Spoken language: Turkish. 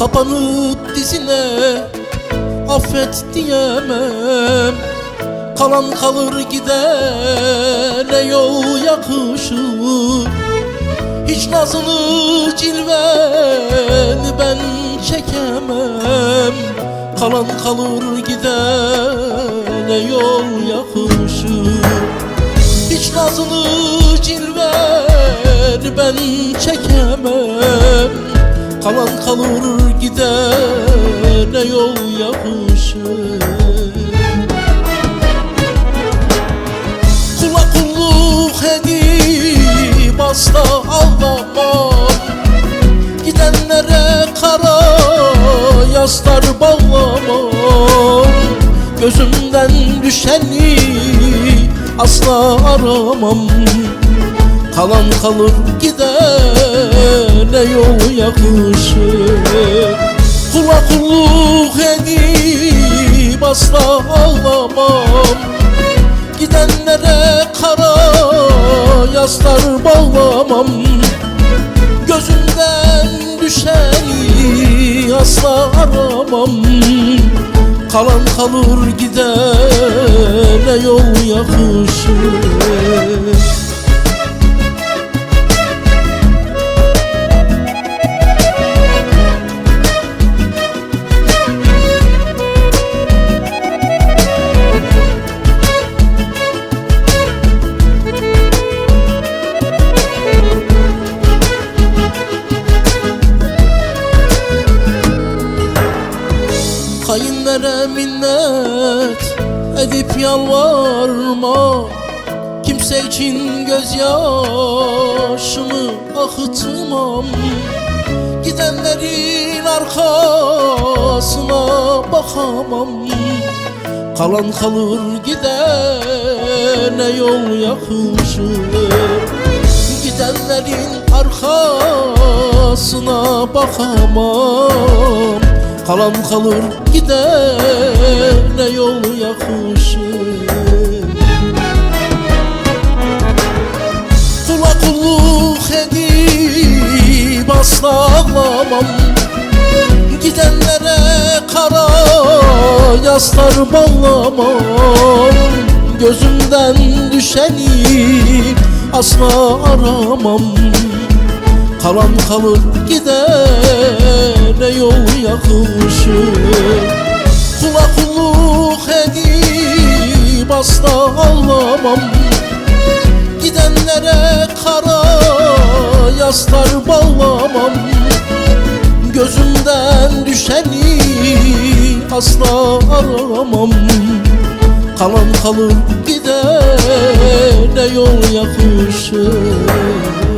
Kapanıp dizine affet diyemem. Kalan kalır gidene yol yakışır. Hiç nazını cilveni ben çekemem. Kalan kalır gidene yol yakışır. Hiç nazını cilveni ben çekemem Kalan kalır gidene yol yakışır Kula kulluk edip asla ağlamam Gidenlere kara yaslar bağlamam Gözümden düşeni asla aramam. Kalan kalır gidene yol yakışır Kula kulluk edip asla ağlamam. Gidenlere kara yaslar bağlamam. Gözümden düşeni asla aramam. Kalan kalır gidene yol yakışır Hainlere minnet edip yalvarma. Kimse için gözyaşımı akıtmam. Gidenlerin arkasına bakamam. Kalan kalır gidene yol yakışır Gidenlerin arkasına bakamam Kalan kalır gidene yol yakışır Kula kulluk edip asla ağlamam Gidenlere kara yaslar bağlamam. Gözümden düşeni asla aramam Kalan kalır gidene yol yakışır. Kula kulluk edip asla ağlamam Gidenlere kara yaslar bağlamam. Gözümden düşeni asla aramam. Kalan kalır gidene yol yakışır